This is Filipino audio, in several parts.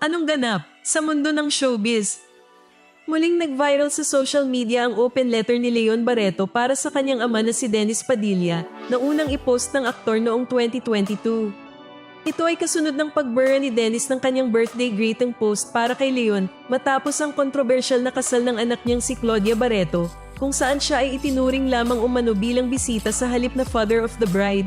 Anong ganap sa mundo ng showbiz? Muling nag-viral sa social media ang open letter ni Leon Barreto para sa kanyang ama na si Dennis Padilla na unang ipost ng aktor noong 2022. Ito ay kasunod ng pagbura ni Dennis ng kanyang birthday greeting post para kay Leon matapos ang kontrobersyal na kasal ng anak niyang si Claudia Barreto kung saan siya ay itinuring lamang umano bilang bisita sa halip na father of the bride.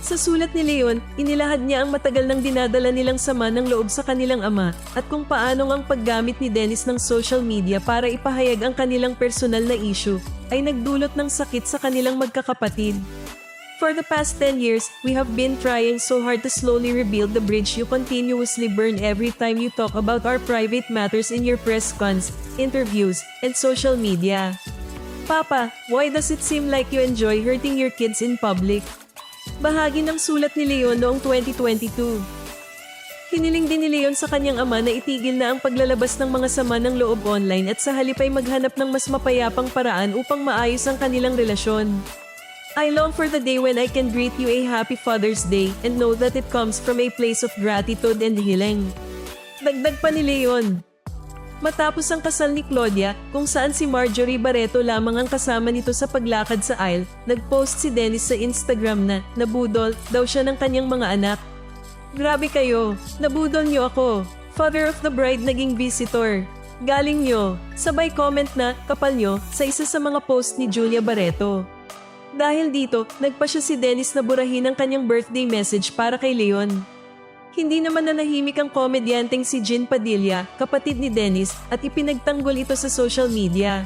Sa sulat ni Leon, inilahad niya ang matagal nang dinadala nilang sama ng loob sa kanilang ama at kung paanong ang paggamit ni Dennis ng social media para ipahayag ang kanilang personal na issue ay nagdulot ng sakit sa kanilang magkakapatid. For the past 10 years, we have been trying so hard to slowly rebuild the bridge you continuously burn every time you talk about our private matters in your press cons, interviews, and social media. Papa, why does it seem like you enjoy hurting your kids in public? Bahagi ng sulat ni Leon noong 2022. Hiniling din ni Leon sa kanyang ama na itigil na ang paglalabas ng mga sama ng loob online at sa halip ay maghanap ng mas mapayapang paraan upang maayos ang kanilang relasyon. I long for the day when I can greet you a happy Father's Day and know that it comes from a place of gratitude and healing. Dagdag pa ni Leon, Matapos ang kasal ni Claudia, kung saan si Marjorie Barreto lamang ang kasama nito sa paglakad sa aisle, nagpost si Dennis sa Instagram na nabudol daw siya ng kanyang mga anak. Grabe kayo, nabudol niyo ako. Father of the bride naging visitor. Galing nyo, sabay comment na kapal nyo sa isa sa mga post ni Julia Barreto. Dahil dito, nagpa siya si Dennis na burahin ang kanyang birthday message para kay Leon. Hindi naman nanahimik ang komedyanteng si Jean Padilla, kapatid ni Dennis, at ipinagtanggol ito sa social media.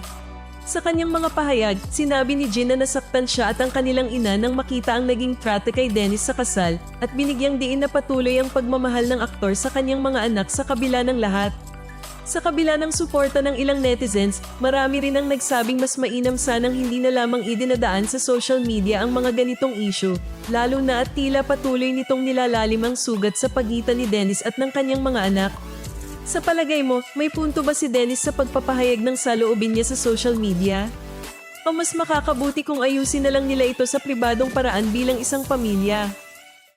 Sa kanyang mga pahayag, sinabi ni Jean na nasaktan siya at ang kanilang ina nang makita ang naging trato kay Dennis sa kasal at binigyang diin na patuloy ang pagmamahal ng aktor sa kanyang mga anak sa kabila ng lahat. Sa kabila ng suporta ng ilang netizens, marami rin ang nagsabing mas mainam sanang hindi na lamang idinadaan sa social media ang mga ganitong issue, lalo na at tila patuloy nitong nilalalim ang sugat sa pagitan ni Dennis at ng kanyang mga anak. Sa palagay mo, may punto ba si Dennis sa pagpapahayag ng saloobin niya sa social media? O mas makakabuti kung ayusin na lang nila ito sa pribadong paraan bilang isang pamilya?